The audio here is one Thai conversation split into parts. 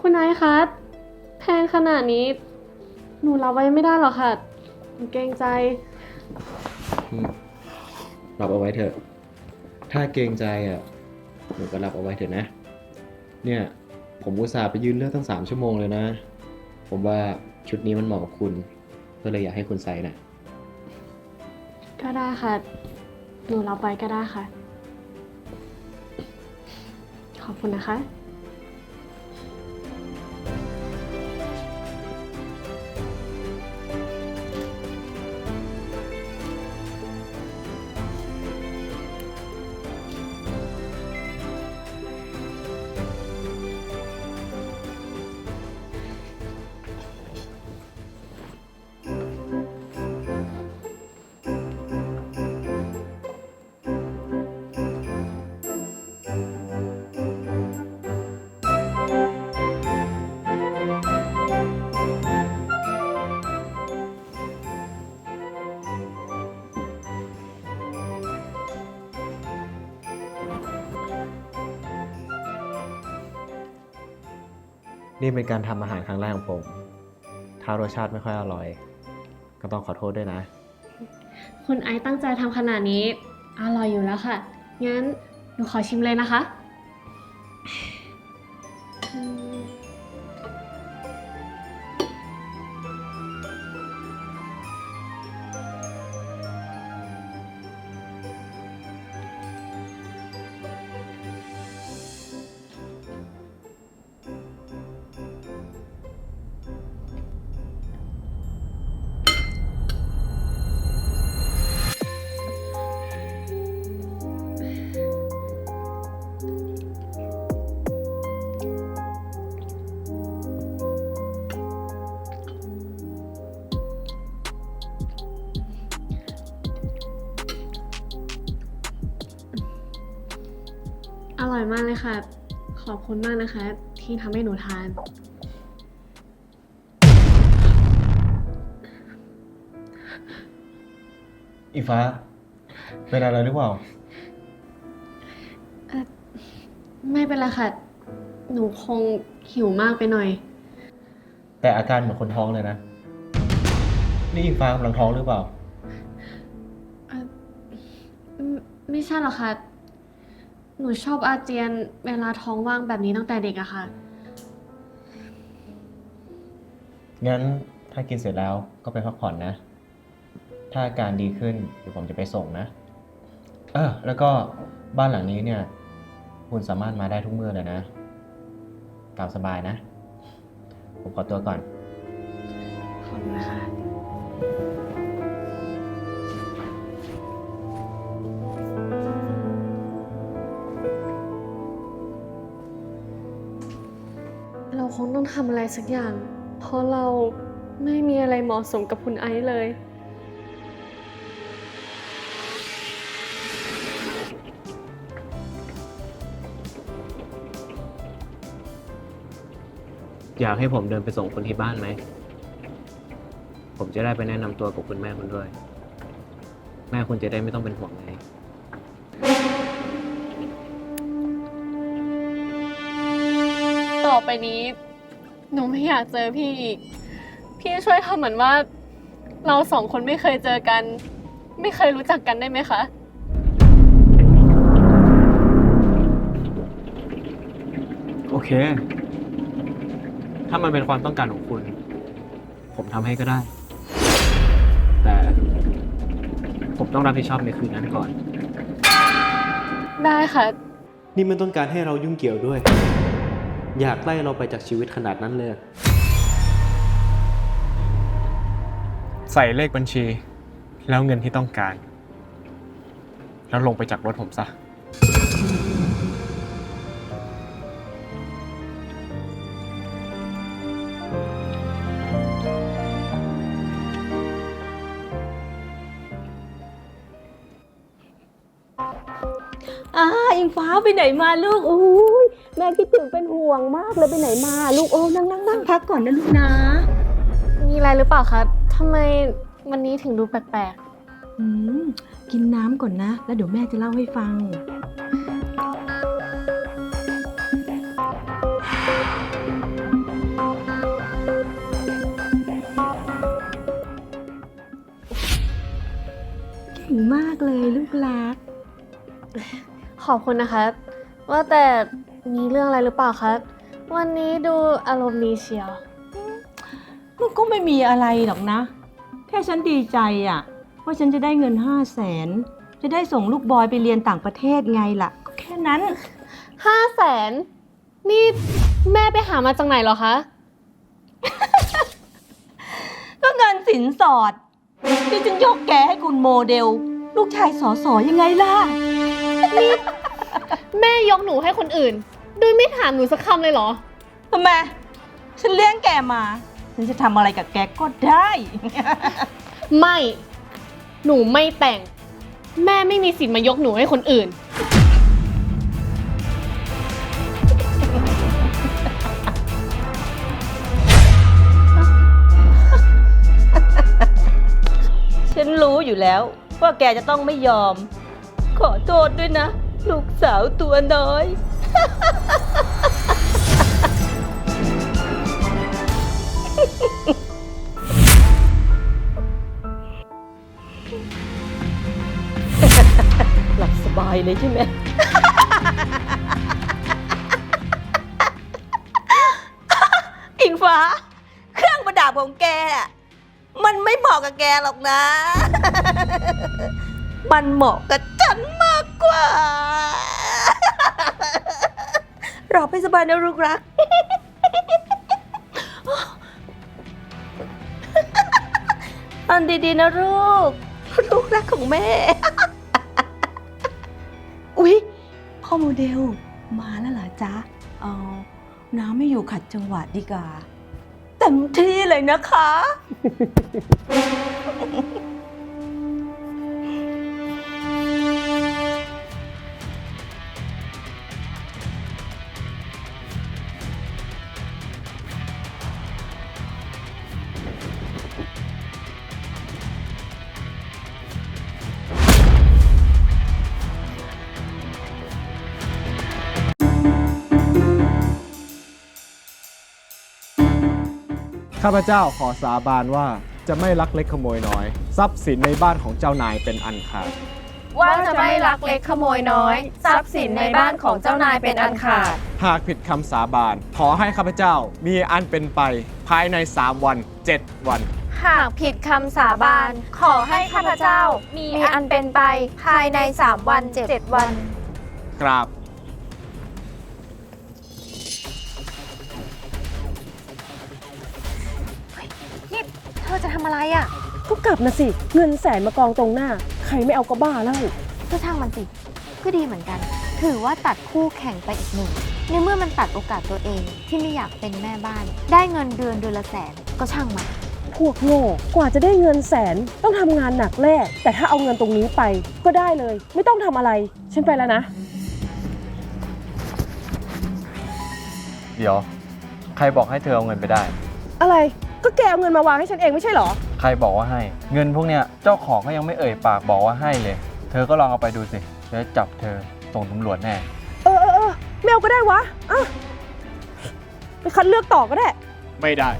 คุณนายคะแพงขนาดนี้ หนูรับไว้ไม่ได้หรอกค่ะหนูเกรงใจอืมรับเอาไว้เถอะ ถ้าเกรงใจอะหนูก็รับเอาไว้เถอะนะ เนี่ย ผมอุตส่าห์ไปยืนเลือกตั้งสามชั่วโมงเลยนะ ผมว่าชุดนี้มันเหมาะกับคุณ ก็เลยอยากให้คุณใส่นะก็ได้ค่ะ หนูรับไว้ก็ได้ค่ะ ขอบคุณนะคะ นี่เป็นการทำอาหารครั้งแรกของผม ถ้ารสชาติไม่ค่อยอร่อย ก็ต้องขอโทษด้วยนะ คุณไอซ์ตั้งใจทำขนาดนี้อร่อยอยู่แล้วค่ะ งั้นหนูขอชิมเลยนะคะอืม อร่อยมากเลยค่ะ ขอบคุณมากนะคะ ที่ทำให้หนูทาน อีฟ้าเป็นอะไรหรือเปล่า ไม่เป็นไรค่ะ หนูคงหิวมากไปหน่อย แต่อาการเหมือนคนท้องเลยนะ นี่อีฟ้ากำลังท้องหรือเปล่าเอ่อไม่ไม่ใช่หรอกค่ะ หนูชอบอาเจียนเวลาท้องว่างแบบนี้ตั้งแต่เด็กอะค่ะ งั้นถ้ากินเสร็จแล้วก็ไปพักผ่อนนะ ถ้าอาการดีขึ้นเดี๋ยวผมจะไปส่งนะ เออแล้วก็บ้านหลังนี้เนี่ย คุณสามารถมาได้ทุกเมื่อเลยนะ ตามสบายนะ ผมขอตัวก่อน ขอบคุณค่ะ ทำอะไรสักอย่าง เพราะเราไม่มีอะไรเหมาะสมกับคุณไอซ์เลย อยากให้ผมเดินไปส่งคุณที่บ้านไหม ผมจะได้ไปแนะนำตัวกับคุณแม่คุณด้วย แม่คุณจะได้ไม่ต้องเป็นห่วงไง ต่อไปนี้ หนูไม่อยากเจอพี่อีก พี่ช่วยทำเหมือนว่า เราสองคนไม่เคยเจอกัน ไม่เคยรู้จักกันได้ไหมคะ โอเค ถ้ามันเป็นความต้องการของคุณ ผมทำให้ก็ได้ แต่ผมต้องรับผิดชอบในคืนนั้นก่อน ได้ค่ะ นี่มันต้องการให้เรายุ่งเกี่ยวด้วย อยากไล่เราไปจากชีวิตขนาดนั้นเลย ใส่เลขบัญชี แล้วเงินที่ต้องการ แล้วลงไปจากรถผมซะ อ่าอิงฟ้าไปไหนมาลูกอุ้ย แม่คิดถึงเป็นห่วงมากเลยไปไหนมา ลูกโอ้นั่งนั่งนั่งพักก่อนนะลูกนะ มีอะไรหรือเปล่าคะทำไมวันนี้ถึงดูแปลกอืกินน้ำก่อนนะ แล้วเดี๋ยวแม่จะเล่าให้ฟัง เก่งมากเลยลูกรักขอบคุณนะคะ ว่าแต่ มีเรื่องอะไรหรือเปล่าคะวันนี้ดูอารมณ์ดีเชียว มันก็ไม่มีอะไรหรอกนะ แค่ฉันดีใจอะ่ะว่าฉันจะได้เงินห้าแสนจะได้ส่งลูกบอยไปเรียนต่างประเทศไงล่ะ ก็แค่นั้นห้าแสนนี่แม่ไปหามาจากไหนเหรอคะ ก็เงินสินสอดที่ฉันยกแกให้คุณโมเดล ลูกชายสอสอยังไงล่ะ แม่ยกหนูให้คนอื่น โดยไม่ถามหนูสักคำเลยเหรอ ทำไม ฉันเลี้ยงแกมา ฉันจะทำอะไรกับแกก็ได้ ไม่ หนูไม่แต่ง แม่ไม่มีสิทธิ์มายกหนูให้คนอื่น ฉันรู้อยู่แล้ว ว่าแกจะต้องไม่ยอม ขอโทษด้วยนะ ลูกสาวตัวน้อย หลับสบายเลยใช่ไหม อิงฟ้า เครื่องประดับของแก มันไม่เหมาะกับแกหรอกนะ มันเหมาะกับฉันมาก กว่ารอไปสบายนะลูกรัก อันดีๆนะลูก ลูกรักของแม่ อุ๊ย พ่อโมเดล มาแล้วเหรอจ๊ะ เอาน้ำไม่อยู่ขัดจังหวะดีกว่าเต็มที่เลยนะคะาพเจ้าขอสาบานว่าจะไม่ลักเล็กขโมยน้อย ทรัพย์สินในบ้านของเจ้านายเป็นอันขาด ว่าจะไม่ลักเล็กขโมยน้อย ทรัพย์สินในบ้านของเจ้านายเป็นอันขาด หากผิดคำสาบาน ขอให้ข้าพเจ้ามีอันเป็นไปภายใน 3 วัน 7 วัน หากผิดคำสาบาน ขอให้ข้าพเจ้ามีอันเป็นไปภายใน 3 วัน 7 วัน กราบ จะทำอะไรอะ ก็กลับนะสิ เงินแสนมากองตรงหน้า ใครไม่เอาก็บ้าแล้ว ก็ช่างมันสิ ก็ดีเหมือนกัน ถือว่าตัดคู่แข่งไปอีกหนึ่ง ในเมื่อมันตัดโอกาสตัวเองที่ไม่อยากเป็นแม่บ้าน ได้เงินเดือนเดือนละแสนก็ช่างมัน พวกโง่กว่าจะได้เงินแสนต้องทำงานหนักแลกแต่ถ้าเอาเงินตรงนี้ไปก็ได้เลย ไม่ต้องทำอะไร ฉันไปแล้วนะ เดี๋ยว ใครบอกให้เธอเอาเงินไปได้ อะไร ก็แกเอาเงินมาวางให้ฉันเองไม่ใช่เหรอ ใครบอกว่าให้ เงินพวกเนี้ยเจ้าของก็ยังไม่เอ่ยปากบอกว่าให้เลย เธอก็ลองเอาไปดูสิจะจับเธอส่งตำรวจแน่เออเออเออไม่เอาก็ได้วะอะไปคัดเลือกต่อก็ได้ ไม่ได้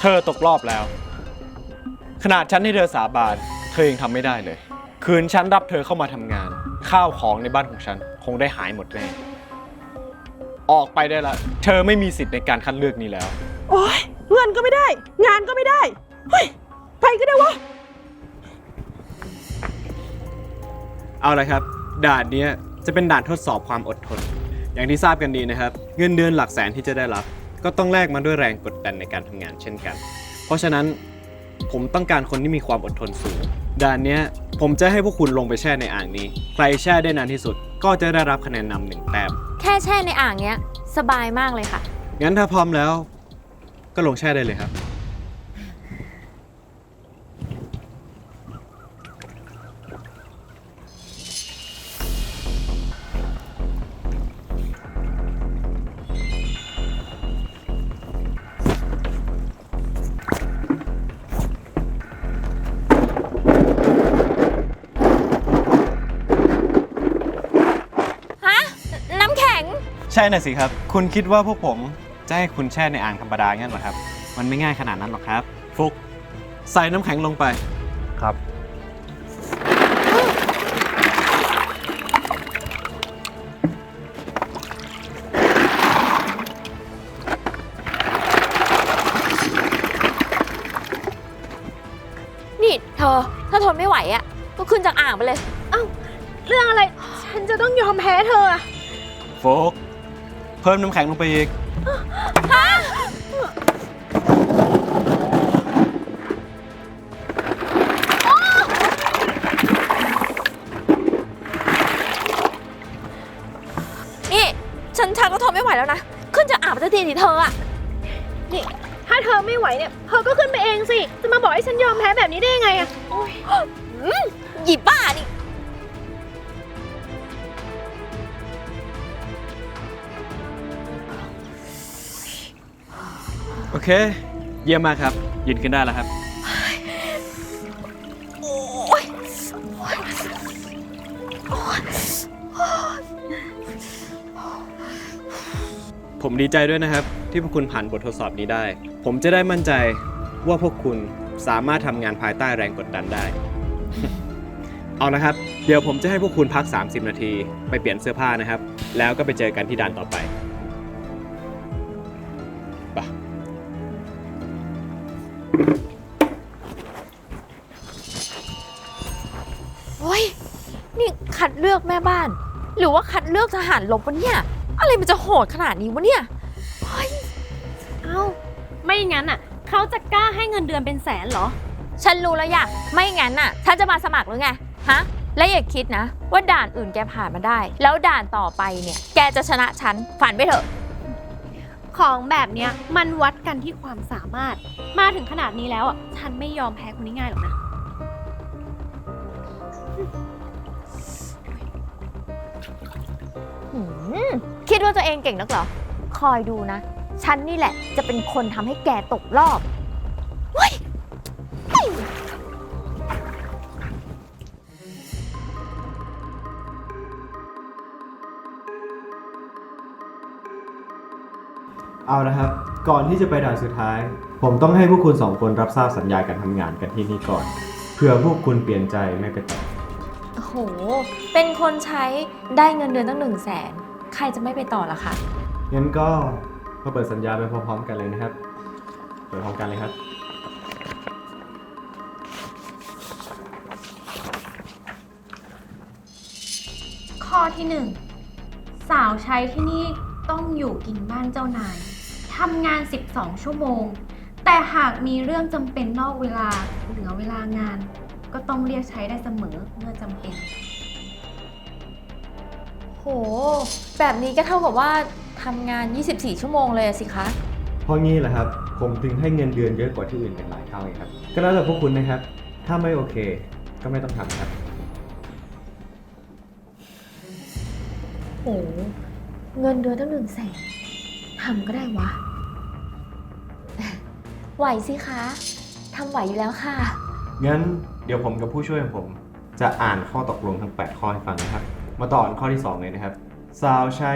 เธอตกรอบแล้ว ขนาดฉันให้เธอสาบาน เธอยังทำไม่ได้เลย คืนฉันรับเธอเข้ามาทำงาน ข้าวของในบ้านของฉัน คงได้หายหมดแน่ออกไปได้ละ เธอไม่มีสิทธิ์ในการคัดเลือกนี้แล้ว โอ๊ยเงินก็ไม่ได้ งานก็ไม่ได้ เฮ้ยไปก็ได้วะ เอาละครับ ด่านเนี้ยจะเป็นด่านทดสอบความอดทน อย่างที่ทราบกันดีนะครับ เงินเดือนหลักแสนที่จะได้รับ ก็ต้องแลกมาด้วยแรงกดดันในการทำงานเช่นกัน เพราะฉะนั้นผมต้องการคนที่มีความอดทนสูง ด่านเนี้ยผมจะให้พวกคุณลงไปแช่ในอ่างนี้ ใครแช่ได้นานที่สุด ก็จะได้รับคะแนนนำหนึ่งแต้ม แค่แช่ในอ่างเนี้ย สบายมากเลยค่ะ งั้นถ้าพร้อมแล้ว ก็ลงแช่ได้เลยครับ ช่น่ะสิครับ คุณคิดว่าพวกผมจะให้คุณแช่ในอ่างธรรมดางั้นเหรอครับ มันไม่ง่ายขนาดนั้นหรอกครับ ฟุกใส่น้ำแข็งลงไป ครับ นี่เธอ ถ้าทนไม่ไหวอะก็ขึ้นจากอ่างไปเลย เรื่องอะไร ฉันจะต้องยอมแพ้เธออะ ฟุก เพิ่มน้ำแข็งลงไปอีกนี่ ฉันชักก็ทนไม่ไหวแล้วนะ ขึ้นจากอ่างไปสักทีสิเธออะนี่ ถ้าเธอไม่ไหวเนี่ย เธอก็ขึ้นไปเองสิ จะมาบอกให้ฉันยอมแพ้แบบนี้ได้ยังไงอะ อืมหยิบบ้านี่ เค เยี่ยมมากครับ ยืนขึ้นได้แล้วครับโอ๊ยโอ๊ยผมดีใจด้วยนะครับ ที่พวกคุณผ่านบททดสอบนี้ได้ ผมจะได้มั่นใจว่าพวกคุณสามารถทำงานภายใต้แรงกดดันได้ เอาละครับ เดี๋ยวผมจะให้พวกคุณพัก 30 นาที ไปเปลี่ยนเสื้อผ้านะครับ แล้วก็ไปเจอกันที่ด่านต่อไป โอ๊ยนี่คัดเลือกแม่บ้าน หรือว่าคัดเลือกทหารลบวะเนี่ย อะไรมันจะโหดขนาดนี้วะเนี่ยเอ้าไม่งั้นอะเขาจะกล้าให้เงินเดือนเป็นแสนเหรอ ฉันรู้แล้วอย่าไม่งั้นน่ะฉันจะมาสมัครหรือไง ฮะ และอย่าคิดนะ ว่าด่านอื่นแกผ่านมาได้ แล้วด่านต่อไปเนี่ย แกจะชนะฉัน ฝันไปเถอะ ของแบบเนี้ยมันวัดกันที่ความสามารถ มาถึงขนาดนี้แล้วอะฉันไม่ยอมแพ้คนนี้ง่ายหรอกนะ หืมคิดว่าตัวเองเก่งนักเหรอ คอยดูนะ ฉันนี่แหละจะเป็นคนทำให้แกตกรอบ เอาละครับ ก่อนที่จะไปด่านสุดท้าย ผมต้องให้พวกคุณสองคนรับทราบสัญญาการทำงานกันที่นี่ก่อน เผื่อพวกคุณเปลี่ยนใจไม่ไปต่อโอ้โห เป็นคนใช้ได้เงินเดือนตั้งหนึ่งแสน ใครจะไม่ไปต่อล่ะคะ งั้นก็มาเปิดสัญญาไปพร้อมๆกันเลยนะครับ เปิดพร้อมกันเลยครับ ข้อที่หนึ่งสาวใช้ที่นี่ต้องอยู่กินบ้านเจ้านาย ทำงาน 12 ชั่วโมง แต่หากมีเรื่องจำเป็นนอกเวลาเหลือเวลางาน ก็ต้องเรียกใช้ได้เสมอเมื่อจำเป็น โห แบบนี้ก็เท่ากับว่าทำงาน 24 ชั่วโมงเลยอะสิคะ เพราะงี้แหละครับ ผมถึงให้เงินเดือนเยอะกว่าที่อื่นเป็นหลายเท่าเลยครับ ก็แล้วแต่พวกคุณนะครับ ถ้าไม่โอเคก็ไม่ต้องทำครับ โห เงินเดือนตั้งหนึ่งแสนทำก็ได้วะ ไหวสิคะทำไหวอยู่แล้วค่ะ งั้นเดี๋ยวผมกับผู้ช่วยของผม จะอ่านข้อตกลงทั้ง 8 ข้อให้ฟังนะครับ มาต่อกันข้อที่ 2 เลยนะครับ สาวใช้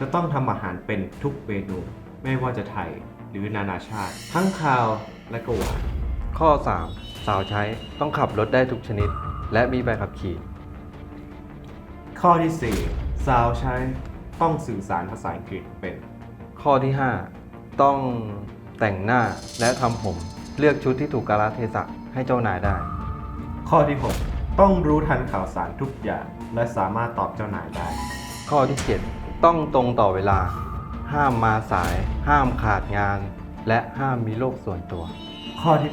จะต้องทำอาหารเป็นทุกเมนู ไม่ว่าจะไทยหรือนานาชาติ ทั้งคาวและก็หวาน ข้อ 3 สาวใช้ต้องขับรถได้ทุกชนิด และมีใบขับขี่ ข้อที่ 4 สาวใช้ต้องสื่อสารภาษาอังกฤษเป็น ข้อที่ 5 ต้อง แต่งหน้าและทำผม เลือกชุดที่ถูกกาลเทศะให้เจ้านายได้ ข้อที่ 6 ต้องรู้ทันข่าวสารทุกอย่าง และสามารถตอบเจ้านายได้ ข้อที่ 7 ต้องตรงต่อเวลา ห้ามมาสาย ห้ามขาดงาน และห้ามมีโรคส่วนตัว ข้อที่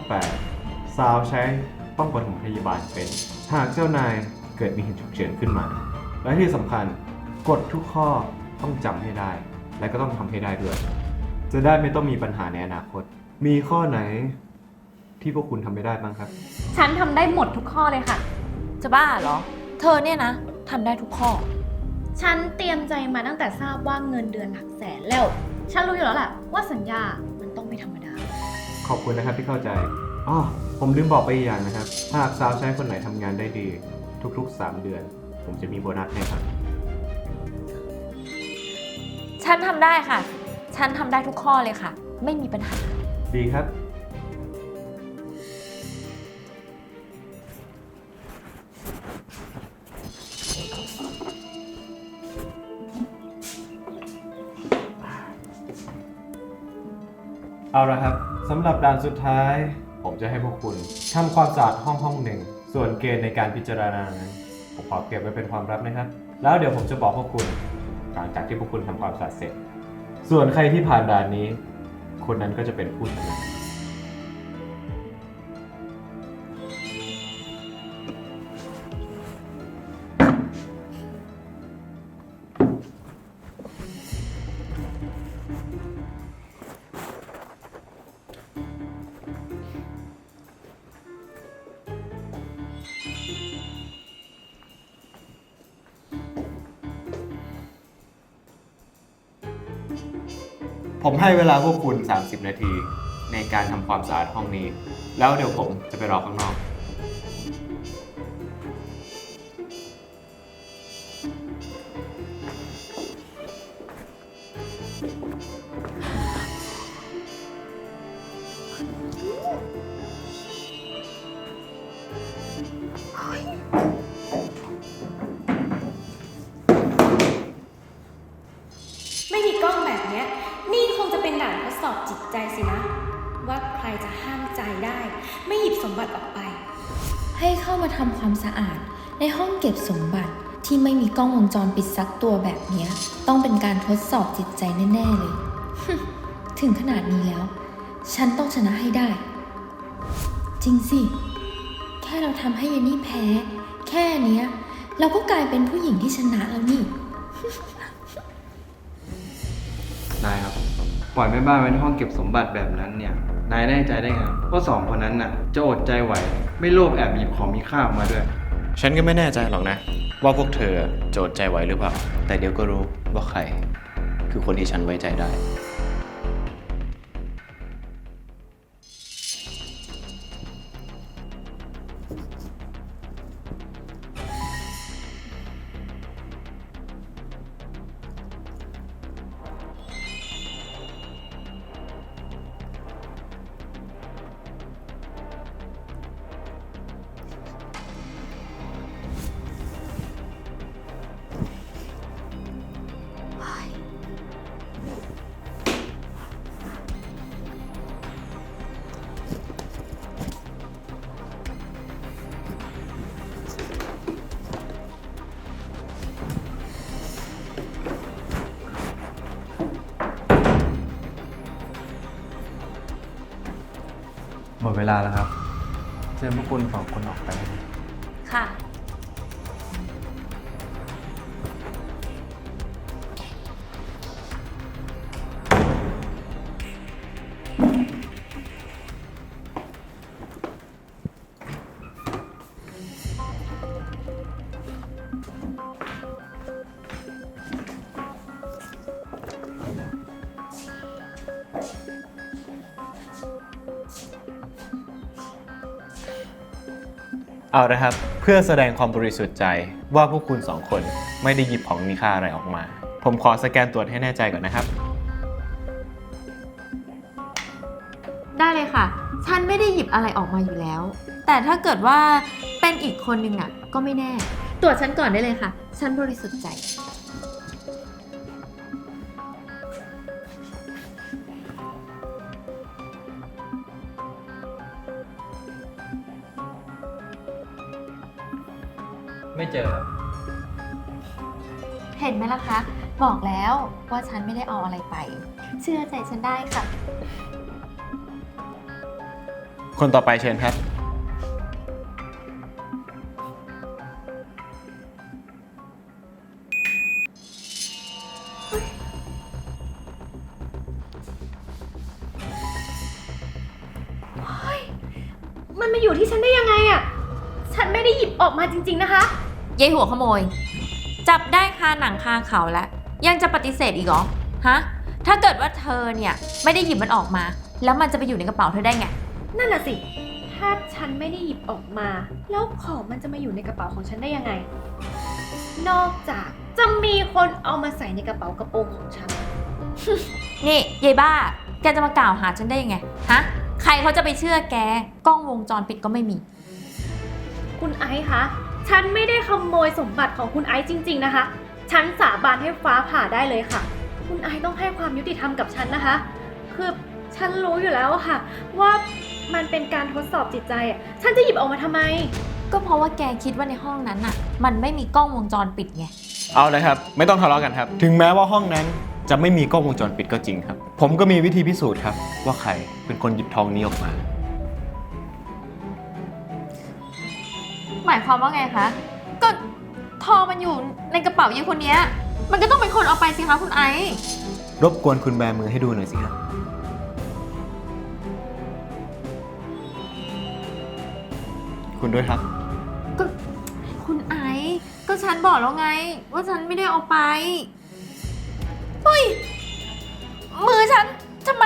8 สาวใช้ต้องปฐมพยาบาลเป็น หากเจ้านายเกิดมีเหตุฉุกเฉินขึ้นมา และที่สำคัญกฎทุกข้อต้องจำให้ได้ และก็ต้องทำให้ได้ด้วย จะได้ไม่ต้องมีปัญหาในอนาคต มีข้อไหนที่พวกคุณทำไม่ได้บ้างครับ ฉันทำได้หมดทุกข้อเลยค่ะ จะบ้าเหรอ เธอเนี่ยนะทำได้ทุกข้อ ฉันเตรียมใจมาตั้งแต่ทราบว่าเงินเดือนหลักแสนแล้ว ฉันรู้อยู่แล้วแหละว่าสัญญา มันต้องไม่ธรรมดา ขอบคุณนะครับที่เข้าใจอ๋อผมลืมบอกไปอีกอย่างนะครับถ้าหากสาวใช้คนไหนทำงานได้ดี ทุกๆ 3 เดือน ผมจะมีโบนัสให้ครับ ฉันทำได้ค่ะ ฉันทำได้ทุกข้อเลยค่ะ ไม่มีปัญหา ดีครับ เอาละครับสำหรับด่านสุดท้าย ผมจะให้พวกคุณทำความสะอาดห้องห้องหนึ่ง ส่วนเกณฑ์ในการพิจารณานั้นผมขอเก็บไว้เป็นความลับนะครับ แล้วเดี๋ยวผมจะบอกพวกคุณ หลังจากที่พวกคุณทำความสะอาดเสร็จ ส่วนใครที่ผ่านด่านนี้ คนนั้นก็จะเป็นผู้ชนะ เวลาพวกคุณ 30 นาที ในการทำความสะอาดห้องนี้ แล้วเดี๋ยวผมจะไปรอข้างนอก ทำความสะอาด ในห้องเก็บสมบัติที่ไม่มีกล้องวงจรปิดซักตัวแบบเนี้ย ต้องเป็นการทดสอบจิตใจแน่ ๆ เลย ถึงขนาดนี้แล้ว ฉันต้องชนะให้ได้ จริงสิ แค่เราทำให้ยานี่แพ้ แค่เนี้ย เราก็กลายเป็นผู้หญิงที่ชนะแล้วนี่ ปล่อยแม่บ้านไว้ในห้องเก็บสมบัติแบบนั้นเนี่ย นายแน่ใจได้ไงว่าสองคนนั้นน่ะจะอดใจไหว ไม่โลภแอบหยิบของมีค่าออกมาด้วย ฉันก็ไม่แน่ใจหรอกนะ ว่าพวกเธอโจดใจไหวหรือเปล่า แต่เดี๋ยวก็รู้ว่าใคร คือคนที่ฉันไว้ใจได้ เวลาแล้วครับ เชิญพวกคุณสองคนออกไป เอาละครับ เพื่อแสดงความบริสุทธิ์ใจว่าพวกคุณสองคนไม่ได้หยิบของมีค่าอะไรออกมา ผมขอสแกนตรวจให้แน่ใจก่อนนะครับ ได้เลยค่ะ ฉันไม่ได้หยิบอะไรออกมาอยู่แล้ว แต่ถ้าเกิดว่าเป็นอีกคนนึงอะก็ไม่แน่ ตรวจฉันก่อนได้เลยค่ะ ฉันบริสุทธิ์ใจ ไม่เจอครับเห็นไหมล่ะคะ บอกแล้วว่าฉันไม่ได้เอาอะไรไป เชื่อใจฉันได้ค่ะ คนต่อไปเชิญครับายหัวขโมย จับได้คาหนังคาเขาแล้วยังจะปฏิเสธอีกเหรอฮะถ้าเกิดว่าเธอเนี่ยไม่ได้หยิบมันออกมา แล้วมันจะไปอยู่ในกระเป๋าเธอได้ไง นั่นน่ะสิ ถ้าฉันไม่ได้หยิบออกมา แล้วของมันจะมาอยู่ในกระเป๋าของฉันได้ยังไง นอกจากจะมีคนเอามาใส่ในกระเป๋ากระโปรงของฉัน นี่ยายบ้า แกจะมากล่าวหาฉันได้ยังไงฮะใครเขาจะไปเชื่อแกกล้องวงจรปิดก็ไม่มี คุณไอซ์คะ ฉันไม่ได้ขโมยสมบัติของคุณไอซ์จริง ๆนะคะ ฉันสาบานให้ฟ้าผ่าได้เลยค่ะ คุณไอซ์ต้องให้ความยุติธรรมกับฉันนะคะ คือฉันรู้อยู่แล้วอะค่ะ ว่ามันเป็นการทดสอบจิตใจอะฉันจะหยิบออกมาทำไม ก็เพราะว่าแกคิดว่าในห้องนั้นน่ะ มันไม่มีกล้องวงจรปิดไง เอาเลยครับ ไม่ต้องทะเลาะกันครับ ถึงแม้ว่าห้องนั้นจะไม่มีกล้องวงจรปิดก็จริงครับ ผมก็มีวิธีพิสูจน์ครับ ว่าใครเป็นคนหยิบทองนี้ออกมา หมายความว่าไงคะ ก็ทองมันอยู่ในกระเป๋ายายคนเนี้ย มันก็ต้องเป็นคนเอาไปสิคะคุณไอซ์ รบกวนคุณแบมือให้ดูหน่อยสิครับ คุณด้วยครับ ก็คุณไอซ์ก็ฉันบอกแล้วไง ว่าฉันไม่ได้เอาไปเฮ้ยมือฉันทำไม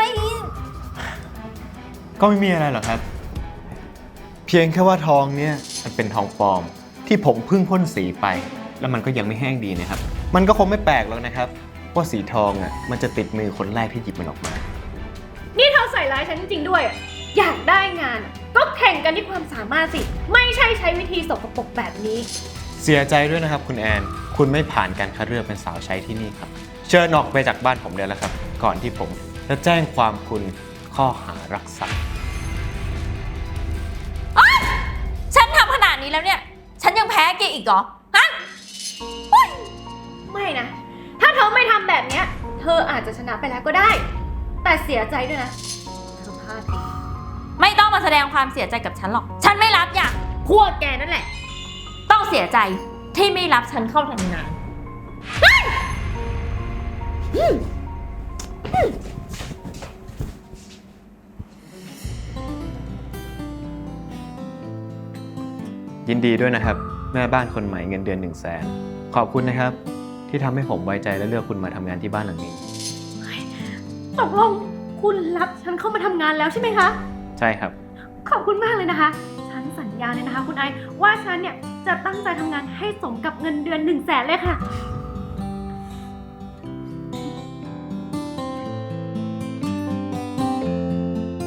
ก็ไม่มีอะไรหรอกครับ เพียงแค่ว่าทองเนี่ย มันเป็นทองปลอม ที่ผมเพิ่งพ่นสีไป แล้วมันก็ยังไม่แห้งดีนะครับ มันก็คงไม่แปลกหรอกนะครับว่าสีทองอะมันจะติดมือคนแรกที่หยิบมันออกมา นี่เธอใส่ร้ายฉันจริงๆด้วยอะอยากได้งานอะก็แข่งกันที่ความสามารถสิ ไม่ใช่ใช้วิธีสกปรกแบบนี้ เสียใจด้วยนะครับคุณแอน คุณไม่ผ่านการคัดเลือกเป็นสาวใช้ที่นี่ครับ เชิญออกไปจากบ้านผมได้แล้วครับ ก่อนที่ผมจะแจ้งความคุณข้อหารักทรัพย์ แล้วเนี่ย ฉันยังแพ้แกอีกเหรอ ฮะไม่นะ ถ้าเธอไม่ทำแบบเนี้ย เธออาจจะชนะไปแล้วก็ได้ แต่เสียใจด้วยนะ เธอพลาดเองไม่ต้องมาแสดงความเสียใจกับฉันหรอก ฉันไม่รับอย่าง พวกแกนั่นแหละ ต้องเสียใจที่ไม่รับฉันเข้าทำงาน ยินดีด้วยนะครับ แม่บ้านคนใหม่เงินเดือน1นึ่งแสนขอบคุณนะครับ ที่ทำให้ผมไว้ใจและเลือกคุณมาทำงานที่บ้านหลังนี้ ตกลงคุณรับฉันเข้ามาทำงานแล้วใช่ไหมคะ ใช่ครับ ขอบคุณมากเลยนะคะ ฉันสัญญาเลยนะคะ คุณไอซ์ว่าฉันเนี่ยจะตั้งใจทำงานให้สมกับเงินเดือน1นึ่งแสนเลยค่ะ